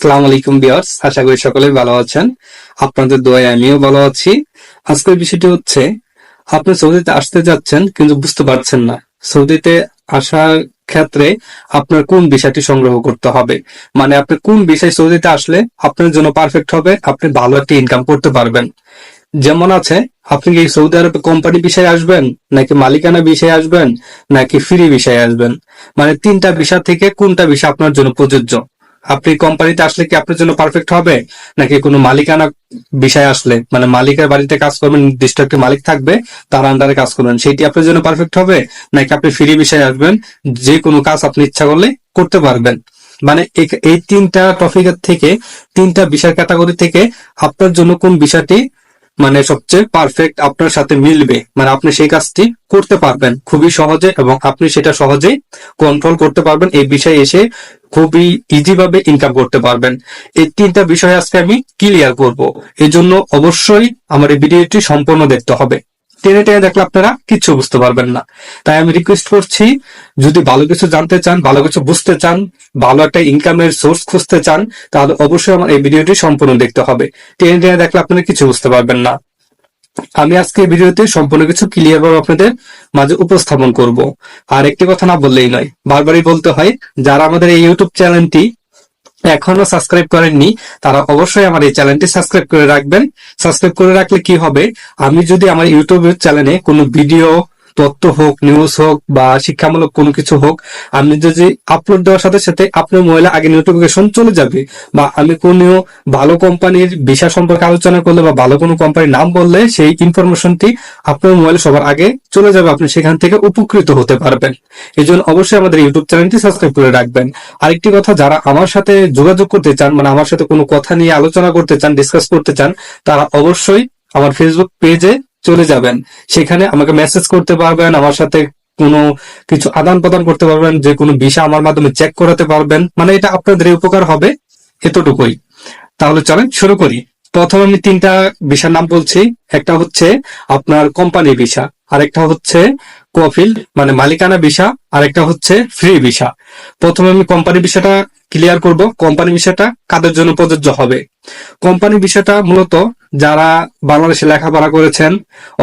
সালাম আলাইকুম বিয়ার্স আশা করি সকলেই ভালো আছেন। আপনাদের দোয়ায় আমিও ভালো আছি। আজকের বিষয়টি হচ্ছে, আপনি সৌদিতে আসতে যাচ্ছেন কিন্তু বুঝতে পারছেন না। সৌদিতে আসার ক্ষেত্রে আপনার কোন বিষয়টি সংগ্রহ করতে হবে? মানে আপনি কোন বিষয় সৌদিতে আসলে আপনার জন্য পারফেক্ট হবে, আপনি ভালো একটা ইনকাম করতে পারবেন। যেমন আছে, আপনি কি সৌদি আরবে কোম্পানি বিষয়ে আসবেন, নাকি মালিকানা বিষয়ে আসবেন, নাকি ফ্রি বিষয়ে আসবেন? মানে তিনটা বিষয় থেকে কোনটা বিষয় আপনার জন্য প্রযোজ্য? আপনি কোম্পানিতে আসলে কি আপনার জন্য পারফেক্ট হবে? নাকি কোনো মালিকানা বিষয় আসলে? মানে মালিকের বাড়িতে কাজ করবেন, নির্দিষ্ট একটি মালিক থাকবে, তার আন্ডারে কাজ করবেন। সেটি আপনার জন্য পারফেক্ট হবে? নাকি আপনি ফ্রি বিষয়ে আসবেন, যে কোনো কাজ আপনি ইচ্ছা করলে করতে পারবেন? মানে এই- তিনটা টপিকের থেকে, তিনটা বিষয় ক্যাটাগরি থেকে আপনার জন্য কোন বিষয়টি মানে সবচেয়ে পারফেক্ট আপনার সাথে মিলবে? মানে আপনি সেই কাজটি করতে পারবেন। খুবই সহজে এবং আপনি সেটা সহজেই কন্ট্রোল করতে পারবেন। এই বিষয়ে এসে খুবই ইজি ভাবে ইনকাম করতে পারবেন। এই তিনটা বিষয় আজকে আমি ক্লিয়ার করব। এই জন্য অবশ্যই আমার এই ভিডিওটি সম্পূর্ণ দেখতে হবে। টেনে টেনে দেখলে আপনারা কিচ্ছু বুঝতে পারবেন না। তাই আমি রিকোয়েস্ট করছি, যদি ভালো কিছু জানতে চান, ভালো কিছু বুঝতে চান, ভালো একটা ইনকামের সোর্স খুঁজতে চান, তাহলে অবশ্যই আমার এই ভিডিওটি সম্পূর্ণ দেখতে হবে। টেনে টেনে দেখলে আপনারা কিছু বুঝতে পারবেন না। আমি আজকে ভিডিওতে সম্পূর্ণ কিছু ক্লিয়ার ভাবে আপনাদের মাঝে উপস্থাপন করব। আর একটি কথা না বললেই নয়, বারবারই বলতে হয়, যারা আমাদের এই ইউটিউব চ্যানেলটি এখনও সাবস্ক্রাইব করেননি, তারা অবশ্যই আমার এই চ্যানেলটি সাবস্ক্রাইব করে রাখবেন। সাবস্ক্রাইব করে রাখলে কি হবে, আমি যদি আমার ইউটিউব চ্যানেলে কোনো ভিডিও তথ্য হোক নিউজ হোক বা শিক্ষামূলক কোনো কিছু হোক, আপনি যদি আপলোড দেওয়ার সাথে সাথে আপনার মোবাইলে আগে নোটিফিকেশন চলে যাবে বা আমি কোনো ভালো কোম্পানির বিষয় সম্পর্কে আলোচনা করলে বা ভালো কোনো কোম্পানির নাম বললে সেই ইনফরমেশনটি আপনার মোবাইলে সবার আগে চলে যাবে, আপনি সেখান থেকে উপকৃত হতে পারবেন। এই জন্য অবশ্যই আমাদের ইউটিউব চ্যানেলটি সাবস্ক্রাইব করে রাখবেন। আরেকটি কথা, যারা আমার সাথে যোগাযোগ করতে চান মানে আমার সাথে কোনো কথা নিয়ে আলোচনা করতে চান ডিসকাস করতে চান, তারা অবশ্যই আমার ফেসবুক পেজে চলে যাবেন। সেখানে আমাকে মেসেজ করতে পারবেন, আমার সাথে কোনো কিছু আদান প্রদান করতে পারবেন, যে কোনো বিষয় আমার মাধ্যমে চেক করাতে পারবেন। মানে এটা আপনাদের উপকার হবে এতটুকুই। তাহলে চলেন শুরু করি। প্রথম আমি তিনটা বিষয়ের নাম বলছি। একটা হচ্ছে আপনার কোম্পানি ভিসা, আরেকটা হচ্ছে কফিল মানে মালিকানা ভিসা, আরেকটা হচ্ছে ফ্রি ভিসা। প্রথমে আমি কোম্পানি বিষয়টা ক্লিয়ার করব কোম্পানি বিষয়টা কাদের জন্য প্রযোজ্য হবে। কোম্পানি বিষয়টা মূলত যারা বাংলাদেশে লেখাপড়া করেছেন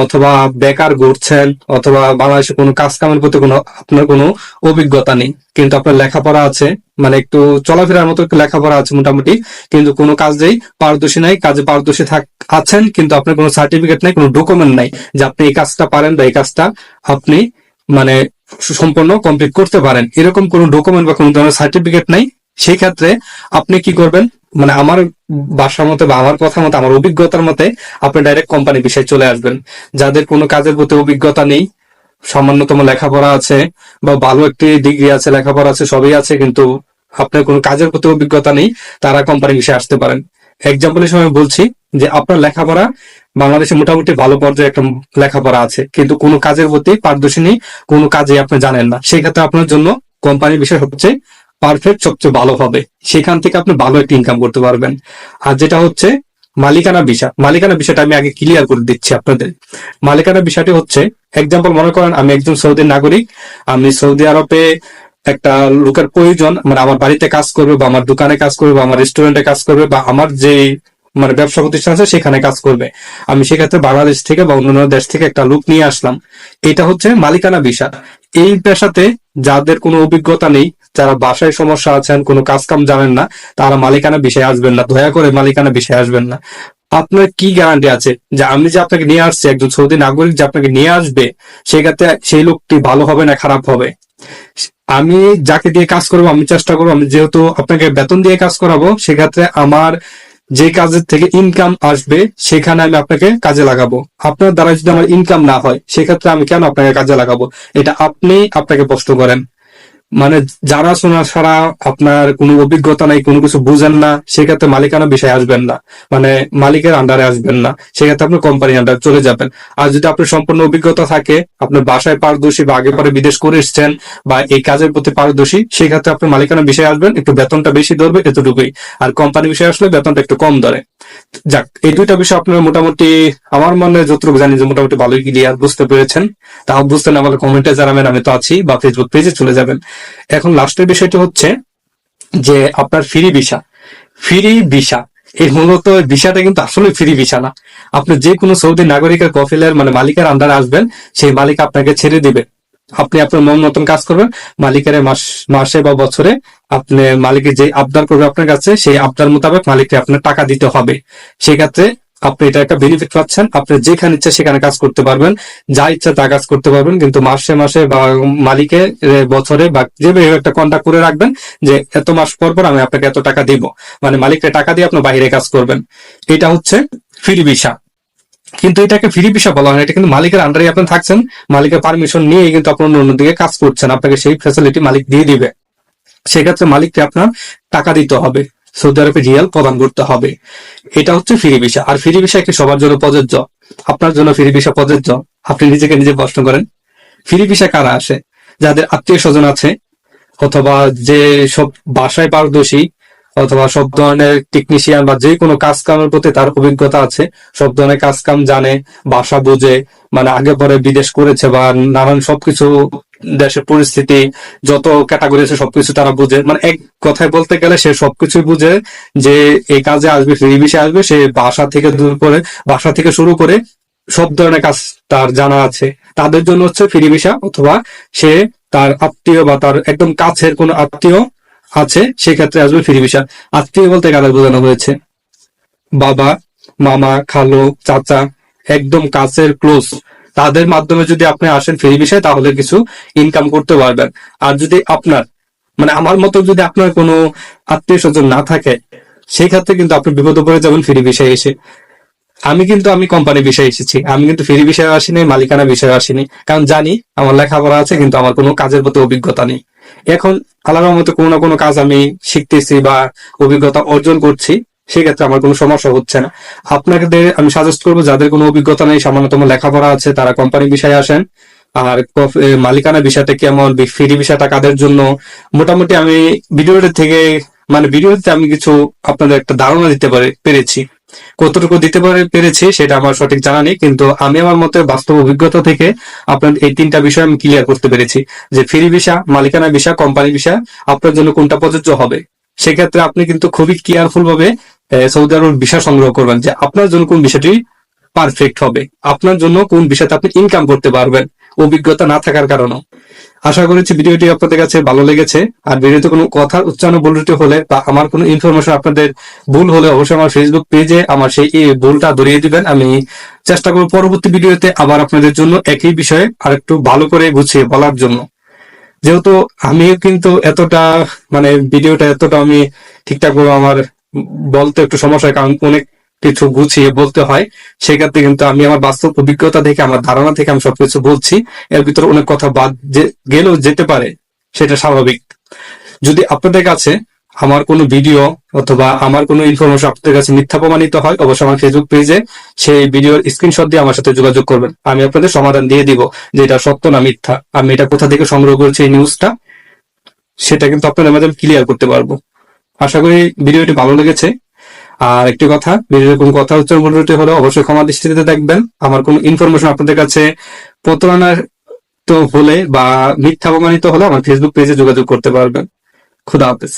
অথবা বেকার ঘুরছেন অথবা বাংলাদেশে কোনো কাজ কামের প্রতি কোনো আপনার কোনো অভিজ্ঞতা নেই। কিন্তু আপনার লেখাপড়া আছে মানে একটু চলাফেরার মতো লেখাপড়া আছে মোটামুটি, কিন্তু কোনো কাজেই পারদর্শী নাই, কাজে পারদর্শী থাক আছেন, কিন্তু আপনার কোনো সার্টিফিকেট নাই, কোনো ডকুমেন্ট নাই যে আপনি এই কাজটা পারেন বা এই কাজটা আপনি মানে সম্পূর্ণ কমপ্লিট করতে পারেন। এরকম কোনো ডকুমেন্ট বা কোনো ধরনের সার্টিফিকেট নাই সেই ক্ষেত্রে আপনি কি করবেন? মানে আমার বাসার মতে বা আমার কথা মতে, আমার অভিজ্ঞতার মতে আপনি ডাইরেক্ট কোম্পানি বিষয়ে চলে আসবেন। যাদের কোনো কাজের প্রতি অভিজ্ঞতা নেই, সামান্যতম লেখাপড়া আছে বা ভালো একটি ডিগ্রি আছে, লেখাপড়া আছে, সবই আছে, কিন্তু আপনার কোনো কাজের প্রতি অভিজ্ঞতা নেই, তারা কোম্পানি বিষয়ে আসতে পারেন। এক্সাম্পল হিসেবে বলছি যে আপনার লেখাপড়া বাংলাদেশে মোটামুটি ভালো পর্যায়ে একটা লেখাপড়া আছে, কিন্তু কোনো কাজের প্রতি পারদর্শী নেই, কোনো কাজে আপনি জানেন না। সেই ক্ষেত্রে আপনার জন্য কোম্পানির বিষয় সবচেয়ে পারফেক্ট সবচেয়ে ভালো হবে। সেখান থেকে আপনি ভালো একটা ইনকাম করতে পারবেন। আর যেটা হচ্ছে, মালিকানা বিষয়, মালিকানা বিষয়টা আমি আগে ক্লিয়ার করে দিচ্ছি আপনাদের। মালিকানা বিষয়টি হচ্ছে এক্সাম্পল মনে করেন, আমি একজন সৌদি নাগরিক, আমি সৌদি আরবে একটা লোকের প্রয়োজন মানে আমার বাড়িতে কাজ করবে বা আমার দোকানে কাজ করবে বা আমার রেস্টুরেন্টে কাজ করবে বা আমার যে মানে ব্যবসা প্রতিষ্ঠান আছে, সেখানে কাজ করবে। আমি সেক্ষেত্রে বাংলাদেশ থেকে বা অন্যান্য দেশ থেকে একটা লোক নিয়ে আসলাম। এটা হচ্ছে মালিকানা বিষয়। এই পেশাতে যাদের কোনো অভিজ্ঞতা নেই, যারা বাসায় সমস্যা আছেন, কোনো কাজ কাম জানেন না, তারা মালিকানা বিষয়ে আসবেন না। দয়া করে মালিকানা বিষয়ে আসবেন না। আপনার কি গ্যারান্টি আছে যে আমি যে আপনাকে নিয়ে আসছি, একজন সৌদি নাগরিক যে আপনাকে নিয়ে আসবে, সেক্ষেত্রে সেই লোকটি ভালো হবে না খারাপ হবে? আমি যাকে দিয়ে কাজ করব, আমি চেষ্টা করব, আমি যেহেতু আপনাকে বেতন দিয়ে কাজ করাবো, সেক্ষেত্রে আমার যে কাজের থেকে ইনকাম আসবে, সেখানে আমি আপনাকে কাজে লাগাবো। আপনার দ্বারা যদি আমার ইনকাম না হয়, সেক্ষেত্রে আমি কেন আপনাকে কাজে লাগাবো? এটা আপনি আপনাকে প্রশ্ন করেন। মানে যারা শোনা ছাড়া আপনার কোনো অভিজ্ঞতা নাই, কোনো কিছু বুঝেন না, সেক্ষেত্রে মালিকানা বিষয়ে আসবেন না। মানে মালিকের আন্ডারে আসবেন না। সেক্ষেত্রে আপনি কোম্পানি আন্ডারে চলে যাবেন। আর যদি আপনার সম্পূর্ণ অভিজ্ঞতা থাকে, আপনার বাসায় পারদর্শী বা আগে পরে বিদেশ করে এসছেন বা এই কাজের প্রতি পারদর্শী, সেক্ষেত্রে আপনি মালিকানা বিষয়ে আসবেন, একটু বেতনটা বেশি ধরবে এতটুকুই। আর কোম্পানি বিষয়ে আসলে বেতনটা একটু কম ধরে। যাক, এই দুইটা বিষয় আপনার মোটামুটি, আমার মনে যতটুকু জানি যে মোটামুটি ভালোই ক্লিয়ার বুঝতে পেরেছেন। তাও বুঝতে না পারলে কমেন্টে জানাবেন, আমি তো আছি বা ফেসবুক পেজে চলে যাবেন। এখন লাস্টের বিষয়টি হচ্ছে যে আপনার ফ্রি ভিসা ফ্রি ভিসা এই মূলত ভিসাটা কিন্তু আসলে ফ্রি ভিসা না। আপনি যে কোনো সৌদি নাগরিকের কফিলের মানে মালিকের আন্ডারে আসবেন, সেই মালিক আপনাকে ছেড়ে দিবে। আপনি আপনার মন মতন কাজ করবেন, মালিকের মাস, মাসে বা বছরে আপনি মালিকের যে আবদার করবে আপনার কাছে, সেই আবদার মোতাবেক মালিককে আপনার টাকা দিতে হবে। সেক্ষেত্রে আপনি এটা একটা বেনিফিট পাচ্ছেন। আপনি যেখানে ইচ্ছা সেখানে কাজ করতে পারবেন। যা ইচ্ছা তা কাজ করতে পারবেন, কিন্তু মাসে মাসে বা মালিকে বছরে বা যেভাবে একটা কন্ট্যাক্ট করে রাখবেন যে এত মাস পর পর আমি আপনাকে এত টাকা দিব। মানে মালিককে টাকা দিয়ে আপনি বাইরে কাজ করবেন। এটা হচ্ছে ফ্রি ভিসা। কিন্তু এটাকে ফ্রি ভিসা বলা হয় এটা কিন্তু মালিকের আন্ডারে আপনি থাকছেন, মালিকের পারমিশন নিয়ে কিন্তু আপনি অন্য অন্যদিকে কাজ করছেন। আপনাকে সেই ফ্যাসিলিটি মালিক দিয়ে দিবে। সেক্ষেত্রে মালিককে আপনার টাকা দিতে হবে। সৌদি আরবে রিয়াল প্রদান করতে হবে। এটা হচ্ছে ফ্রি ভিসা। আর ফ্রি ভিসা কি সবার জন্য প্রযোজ্য। আপনার জন্য ফ্রি ভিসা প্রযোজ্য। আপনি নিজেকে নিজে প্রশ্ন করেন, ফ্রি ভিসা কারা আসে? যাদের আত্মীয় স্বজন আছে, অথবা যে সব বাসায় পারদর্শী, অথবা সব ধরনের টেকনিশিয়ান বা যে কোনো কাজ কামের প্রতি তার অভিজ্ঞতা আছে, সব ধরনের কাজ কাম জানে, বাসা বুঝে মানে আগে পরে বিদেশ করেছে বা নানান সবকিছু দেশের পরিস্থিতি, যত ক্যাটাগরি আছে সবকিছু তারা বুঝে। মানে এক কথায় বলতে গেলে সে সবকিছু বুঝে যে এই কাজে আসবে বিষয়ে আসবে, সে বাসা থেকে দূর করে, বাসা থেকে শুরু করে সব ধরনের কাজ তার জানা আছে। তাদের জন্য হচ্ছে ফ্রি ভিসা অথবা সে তার আত্মীয় বা তার একদম কাছের কোনো আত্মীয় আছে, সেক্ষেত্রে আসবে ফ্রি ভিসা। আত্মীয় বলতে কাদের বোঝানো হয়েছে? বাবা, মামা, খালো, চাচা একদম কাছের ক্লোজ তাদের মাধ্যমে যদি আপনি আসেন ফ্রি ভিসায় তাহলে কিছু ইনকাম করতে পারবেন। আর যদি আপনার মানে আমার মতো যদি আপনার কোনো আত্মীয় স্বজন না থাকে সেই ক্ষেত্রে কিন্তু আপনি বিপদে পড়ে যাবেন ফ্রি ভিসায় এসে। আমি কিন্তু, আমি কোম্পানি বিষয়ে এসেছি। আমি কিন্তু ফ্রি বিষয়ে আসিনি, মালিকানা বিষয়ে আসিনি। কারণ জানি, আমার লেখাপড়া আছে, কিন্তু আমার কোনো কাজের প্রতি অভিজ্ঞতা নেই। এখন, আল্লাহর মতো কোনো না কোনো কাজ আমি শিখতেছি বা অভিজ্ঞতা অর্জন করছি। সেক্ষেত্রে আমার কোনো সমস্যা হচ্ছে না। আপনাদের আমি সাজেস্ট করব, যাদের কোনো অভিজ্ঞতা নেই, সামান্যতম লেখাপড়া আছে, তারা কোম্পানি বিষয়ে আসেন। আর মালিকানা বিষয়টা কেমন ফ্রি বিষয়টা কাদের জন্য? মোটামুটি আমি ভিডিওটা থেকে মানে ভিডিওতে আমি কিছু আপনাদের একটা ধারণা দিতে পারে, পেরেছি। কতটুকু দিতে পারে, পেরেছি, সেটা আমার সঠিক জানা নেই, কিন্তু আমি আমার মতে বাস্তব অভিজ্ঞতা থেকে আপনার এই তিনটা বিষয় আমি ক্লিয়ার করতে পেরেছি। যে ফ্রি ভিসা মালিকানা ভিসা কোম্পানি ভিসা আপনার জন্য কোনটা প্রযোজ্য হবে? সেক্ষেত্রে আপনি কিন্তু খুবই কেয়ারফুল ভাবে সৌদি আরব ভিসা সংগ্রহ করবেন যে আপনার জন্য কোন বিষয়টি পারফেক্ট হবে, আপনার জন্য কোন বিষয়তে আপনি ইনকাম করতে পারবেন অভিজ্ঞতা না থাকার কারণে। আশা করেছি ভিডিওটি আপনাদের কাছে ভালো লেগেছে। আর ভিডিওতে কোনো কথার উচ্চারণ ভুল হলে বা আমার কোনো ইনফরমেশন আপনাদের ভুল হলে অবশ্যই আমার ফেসবুক পেজে আমার সেই ভুলটা ধরিয়ে দিবেন। আমি চেষ্টা করব পরবর্তী ভিডিওতে আবার আপনাদের জন্য একই বিষয়ে আরেকটু ভালো করে গুছিয়ে বলার জন্য। যেহেতু আমিও কিন্তু এতটা মানে ভিডিওটা এতটা আমি ঠিকঠাক ভাবে আমার বলতে একটু সমস্যা কারণ, অনেক কিছু গুছিয়ে বলতে হয়। সেক্ষেত্রে কিন্তু আমি আমার বাস্তব অভিজ্ঞতা থেকে আমার ধারণা থেকে আমি সবকিছু বলছি। এর ভিতরে অনেক কথা বাদ গেলেও যেতে পারে, সেটা স্বাভাবিক। যদি আপনাদের কাছে আমার কোনো ভিডিও অথবা আমার কোনো ইনফরমেশন আপনাদের কাছে মিথ্যা প্রমাণিত হয়, অবশ্যই আমার ফেসবুক পেজে সেই ভিডিওর স্ক্রিনশট দিয়ে আমার সাথে যোগাযোগ করবেন। আমি আপনাদের সমাধান দিয়ে দিব যে এটা সত্য না মিথ্যা। আমি এটা কোথা থেকে সংগ্রহ করেছি এই নিউজটা সেটা কিন্তু আপনাদের মাধ্যমে ক্লিয়ার করতে পারব। আশা করি ভিডিওটি ভালো লেগেছে। আর একটি কথা, ভিডিওর কোন কথা উচ্চারণ ভুল হলো হলে অবশ্যই ক্ষমা দৃষ্টিতে দেখবেন। আমার কোন ইনফরমেশন আপনাদের কাছে প্রতারণার তো হলে বা মিথ্যা প্রমাণিত হলে আমার ফেসবুক পেজে যোগাযোগ করতে পারবেন। খুদা হাফেজ।